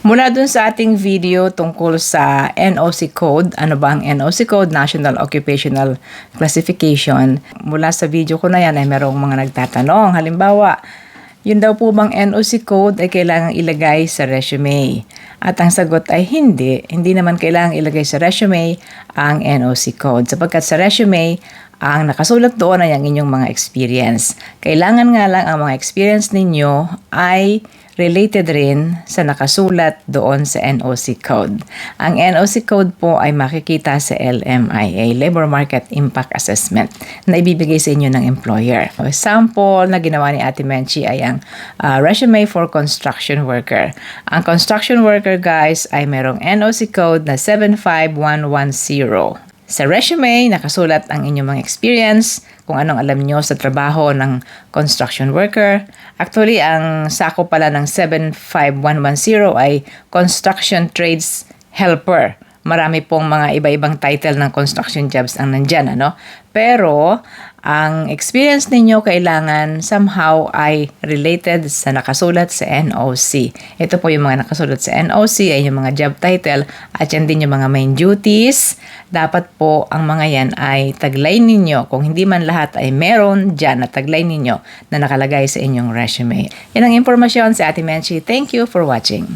Mula dun sa ating video tungkol sa NOC code, ano ba ang NOC code, National Occupational Classification, mula sa video ko na yan ay merong mga nagtatanong. Halimbawa, yun daw po bang NOC code ay kailangang ilagay sa resume? At ang sagot ay hindi. Hindi naman kailangang ilagay sa resume ang NOC code. Sapagkat sa resume, ang nakasulat doon ay ang inyong mga experience. Kailangan nga lang ang mga experience ninyo ay related rin sa nakasulat doon sa NOC code. Ang NOC code po ay makikita sa LMIA, Labor Market Impact Assessment, na ibibigay sa inyo ng employer. Sample na ginawa ni Ate Menchi ay ang uh, resume for construction worker. Ang construction worker guys ay merong NOC code na 75110. Sa resume, nakasulat ang inyong mga experience, kung anong alam nyo sa trabaho ng construction worker. Actually, ang sako pala ng 75110 ay construction trades helper. Marami pong mga iba-ibang title ng construction jobs ang nandyan, ano? Pero, ang experience ninyo kailangan somehow ay related sa nakasulat sa NOC. Ito po yung mga nakasulat sa NOC, ay yung mga job title, at yan din yung mga main duties. Dapat po ang mga yan ay taglay ninyo. Kung hindi man lahat ay meron dyan na taglay ninyo na nakalagay sa inyong resume. Yan ang impormasyon sa Ate Menchi. Thank you for watching.